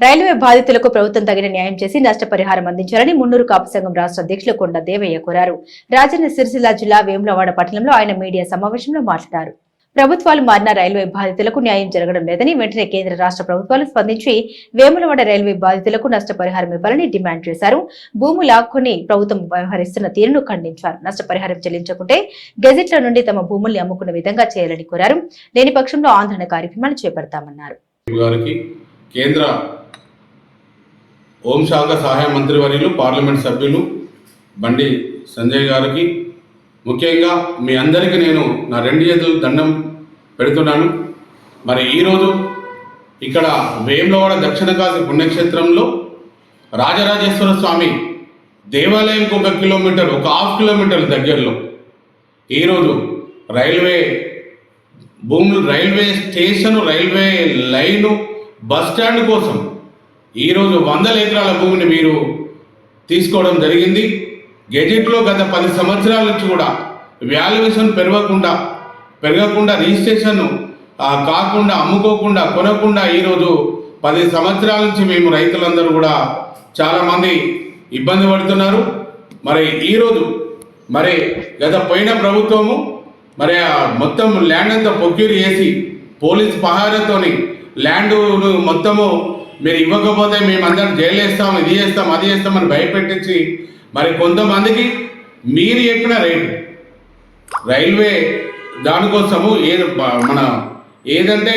Railway బాధితులకు ప్రభుత్వం తగిన న్యాయం చేసి నష్టపరిహారం అందించాలని మున్నూరు కాపు సంఘం రాష్ట్ర అధ్యక్షులు కొండ దేవయ్య కోరారు. రాజన్న సిరిసిల్ల జిల్లా వేములవాడ పట్టణంలో ఆయన మీడియా సమావేశంలో మాట్లాడారు. ప్రభుత్వాలు మారిన రైల్వే బాధితులకు న్యాయం జరగడం లేదని వెంటనే కేంద్ర రాష్ట్ర ప్రభుత్వాలు స్పందించి వేములవాడ రైల్వే బాధితులకు నష్టపరిహారం ఇవ్వాలని డిమాండ్ చేశారు. భూములు లాక్కొని ప్రభుత్వం వ్యవహరిస్తున్న తీరును ఖండించారు. నష్టపరిహారం చెల్లించకుంటే గెజెట్ల నుండి తమ భూముల్ని అమ్ముకున్న విధంగా చేయాలని కోరారు. లేని పక్షంలో ఆందోళన కార్యక్రమాలు చేపడతామన్నారు. కేంద్ర హోంశాఖ సహాయ మంత్రివర్యులు పార్లమెంట్ సభ్యులు బండి సంజయ్ గారికి. ముఖ్యంగా మీ అందరికీ నేను నా రెండు చేతులు దండం పెడుతున్నాను. మరి ఈరోజు ఇక్కడ వేములవాడ దక్షిణ కాశీ పుణ్యక్షేత్రంలో రాజరాజేశ్వర స్వామి దేవాలయంకి ఒక కిలోమీటర్ ఒక హాఫ్ కిలోమీటర్ దగ్గరలో ఈరోజు రైల్వే భూములు railway station railway line bus stand కోసం ఈరోజు వందల ఎకరాల భూమిని మీరు తీసుకోవడం జరిగింది. గెజెట్లో గత పది సంవత్సరాల నుంచి కూడా వాల్యుయేషన్ పెరగకుండా పెరగకుండా రిజిస్ట్రేషన్ కాకుండా అమ్ముకోకుండా కొనకుండా ఈరోజు పది సంవత్సరాల నుంచి మేము రైతులందరూ కూడా చాలామంది ఇబ్బంది పడుతున్నారు. మరి ఈరోజు మరి గత పోయిన ప్రభుత్వము మరి ఆ మొత్తం ల్యాండ్ అంతా పొక్యూర్ చేసి పోలీస్ పహారతోని ల్యాండ్ మొత్తము మీరు ఇవ్వకపోతే మేము అందరం జైలు వేస్తాం ఇది చేస్తాం అది చేస్తాం అని భయపెట్టించి మరి కొంతమందికి మీరు చెప్పిన రేటు. రైల్వే దానికోసము ఏ మన ఏదంటే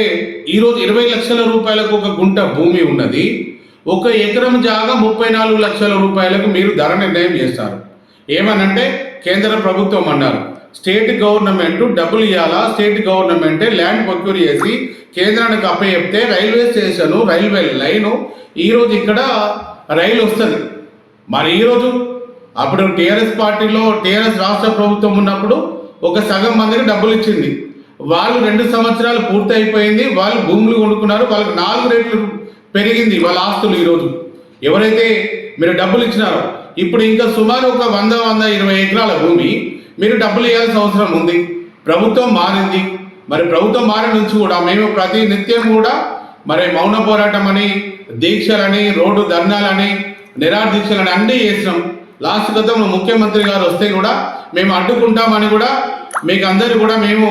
ఈరోజు ఇరవై లక్షల రూపాయలకు ఒక గుంట భూమి ఉన్నది. ఒక ఎకరం జాగా ముప్పై నాలుగు లక్షల రూపాయలకు మీరు ధర నిర్ణయం చేస్తారు. ఏమనంటే కేంద్ర ప్రభుత్వం అన్నారు. స్టేట్ గవర్నమెంట్ డబ్బులు ఇవ్వాలా స్టేట్ గవర్నమెంటే ల్యాండ్ ప్రొక్యూర్ చేసి కేంద్రానికి అప్పచెప్తే రైల్వే స్టేషను రైల్వే లైను ఈరోజు ఇక్కడ రైలు వస్తుంది. మరి ఈరోజు అప్పుడు టీఆర్ఎస్ పార్టీలో టీఆర్ఎస్ రాష్ట్ర ప్రభుత్వం ఉన్నప్పుడు ఒక సగం మందికి డబ్బులు ఇచ్చింది. వాళ్ళు రెండు సంవత్సరాలు పూర్తి అయిపోయింది వాళ్ళు భూములు కొనుక్కున్నారు వాళ్ళకి నాలుగు రేట్లు పెరిగింది వాళ్ళ ఆస్తులు ఈరోజు ఎవరైతే మీరు డబ్బులు ఇచ్చినారో ఇప్పుడు ఇంకా సుమారు ఒక వంద వంద ఇరవై ఎకరాల భూమి మీరు డబ్బులు ఇవ్వాల్సిన అవసరం ఉంది. ప్రభుత్వం మారింది. మరి ప్రభుత్వం మారిన నుంచి కూడా మేము ప్రతి నిత్యం కూడా మరి మౌన పోరాటం అని దీక్షలని రోడ్డు ధర్నాలని నిరాదీక్షలని అన్నీ చేసినాం. లాస్ట్ గతంలో ముఖ్యమంత్రి గారు వస్తే కూడా మేము అడ్డుకుంటామని కూడా మీకు అందరు కూడా మేము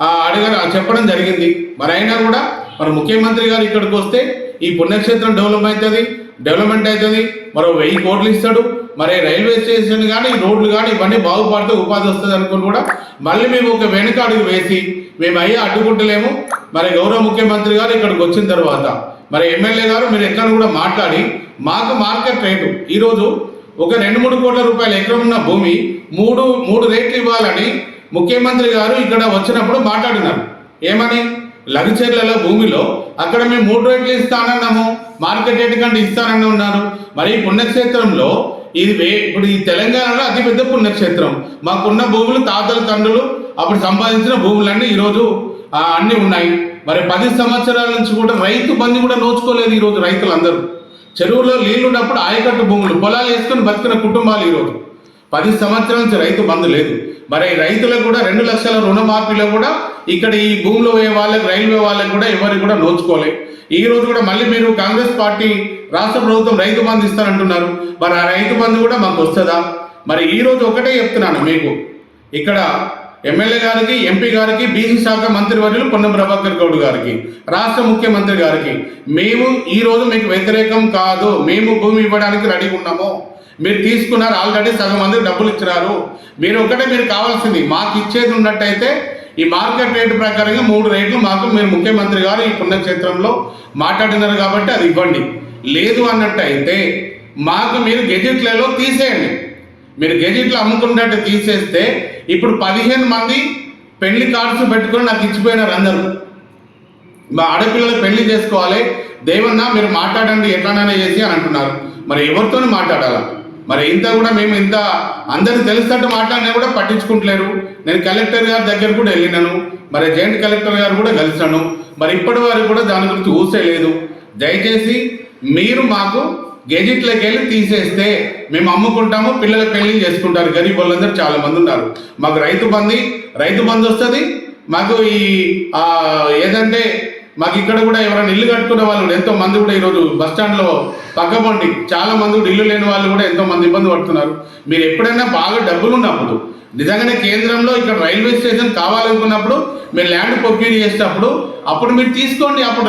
ఆ, అడగ చెప్పడం జరిగింది. మరి అయినా కూడా మరి ముఖ్యమంత్రి గారు ఇక్కడికి వస్తే ఈ పుణ్యక్షేత్రం డెవలప్ అవుతుంది. డెవలప్మెంట్ అవుతుంది. మరో వెయ్యి కోట్లు ఇస్తాడు. మరి రైల్వే స్టేషన్ కానీ రోడ్లు కానీ ఇవన్నీ బాగుపడితే ఉపాధి వస్తుంది అనుకుని కూడా మళ్ళీ మేము ఒక వెనుక అడుగు వేసి మేము అయ్యి అడ్డుకుంటలేము. మరి గౌరవ ముఖ్యమంత్రి గారు ఇక్కడికి వచ్చిన తర్వాత మరి ఎమ్మెల్యే గారు మీరు ఎక్కడ కూడా మాట్లాడి మాకు మార్కెట్ రేటు. ఈరోజు ఒక రెండు మూడు కోట్ల రూపాయల ఎకరం ఉన్న భూమి మూడు మూడు రేట్లు ఇవ్వాలని ముఖ్యమంత్రి గారు ఇక్కడ వచ్చినప్పుడు మాట్లాడినారు. ఏమని? లఘుచర్లలో భూమిలో అక్కడ మేము మూడు రేట్లు ఇస్తానన్నాము. మార్కెట్ రేట్ కంటే ఇస్తానని ఉన్నారు. మరి పుణ్యక్షేత్రంలో ఇది ఇప్పుడు ఈ తెలంగాణలో అతిపెద్ద పుణ్యక్షేత్రం. మాకున్న భూములు తాతల తండ్రులు అప్పుడు సంపాదించిన భూములన్నీ ఈరోజు అన్నీ ఉన్నాయి. మరి పది సంవత్సరాల నుంచి కూడా రైతు బంధు కూడా నోచుకోలేదు ఈరోజు రైతులందరూ. చెరువులో నీళ్ళు ఉన్నప్పుడు ఆయకట్టు భూములు పొలాలు వేసుకొని బతికిన కుటుంబాలు ఈరోజు. పది సంవత్సరాల నుంచి రైతు బంధు లేదు. మరి రైతులకు కూడా రెండు లక్షల రుణమాఫీలో కూడా ఇక్కడ ఈ భూమిలో పోయే వాళ్ళకి రైల్వే వాళ్ళకి కూడా ఎవరికి కూడా నోచుకోలేదు ఈ రోజు కూడా మళ్ళీ మీరు కాంగ్రెస్ పార్టీ రాష్ట్ర ప్రభుత్వం రైతు బంధు ఇస్తానంటున్నారు. మరి ఆ రైతు బంధు కూడా మాకు వస్తుందా? మరి ఈ రోజు ఒకటే చెప్తున్నాను మీకు. ఇక్కడ ఎమ్మెల్యే గారికి ఎంపీ గారికి బీసీ శాఖ మంత్రివర్యులు పొన్నం ప్రభాకర్ గౌడ్ గారికి రాష్ట్ర ముఖ్యమంత్రి గారికి మేము ఈ రోజు మీకు వ్యతిరేకం కాదు. మేము భూమి ఇవ్వడానికి రెడీగా ఉన్నాము. మీరు తీసుకున్నారు ఆల్రెడీ సగం మంది డబ్బులు ఇచ్చినారు. మీరు ఒకటే మీరు కావాల్సింది. మాకు ఇచ్చేది ఉన్నట్టయితే ఈ మార్కెట్ రేటు ప్రకారంగా మూడు రేట్లు మాకు మీరు ముఖ్యమంత్రి గారు ఈ పుణ్యక్షేత్రంలో మాట్లాడినారు కాబట్టి అది ఇవ్వండి. లేదు అన్నట్టయితే మాకు మీరు గెజిట్లలో తీసేయండి. మీరు గెజిట్లు అమ్ముకున్నట్టు తీసేస్తే ఇప్పుడు పదిహేను మంది పెళ్ళి కార్డ్స్ పెట్టుకుని నాకు ఇచ్చిపోయినారు అందరూ. మా ఆడపిల్లలు పెళ్ళి చేసుకోవాలి. దేవన్నా మీరు మాట్లాడండి ఎట్లానైనా చేసి అని అంటున్నారు. మరి ఎవరితో మాట్లాడాలా? మరి ఇంత కూడా మేము ఇంత అందరికి తెలుస్తట్టు మాట్లాడినా కూడా పట్టించుకుంటలేరు. నేను కలెక్టర్ గారి దగ్గర కూడా వెళ్ళినాను. మరి జాయింట్ కలెక్టర్ గారు కూడా కలిసాను మరి ఇప్పటి వరకు కూడా దాని గురించి ఊసే లేదు. దయచేసి మీరు మాకు గెజిట్లోకి వెళ్ళి తీసేస్తే మేము అమ్ముకుంటాము పిల్లల పెళ్ళి చేసుకుంటారు. గరీబ్ వాళ్ళందరూ చాలా మంది ఉన్నారు. మాకు రైతు బంది రైతు బంధు వస్తుంది. మాకు ఈ ఏదంటే మాకు ఇక్కడ కూడా ఎవరైనా ఇల్లు కట్టుకునే వాళ్ళు ఎంతో మంది కూడా ఈరోజు బస్ స్టాండ్లో పక్కబండి చాలా మంది ఇల్లు లేని వాళ్ళు కూడా ఎంతో మంది ఇబ్బంది పడుతున్నారు. మీరు ఎప్పుడైనా బాగా డబ్బులు ఉన్నప్పుడు నిజంగానే కేంద్రంలో ఇక్కడ రైల్వే స్టేషన్ కావాలనుకున్నప్పుడు మీరు ల్యాండ్ ప్రొక్యూర్ చేసేటప్పుడు అప్పుడు మీరు తీసుకోండి అప్పుడు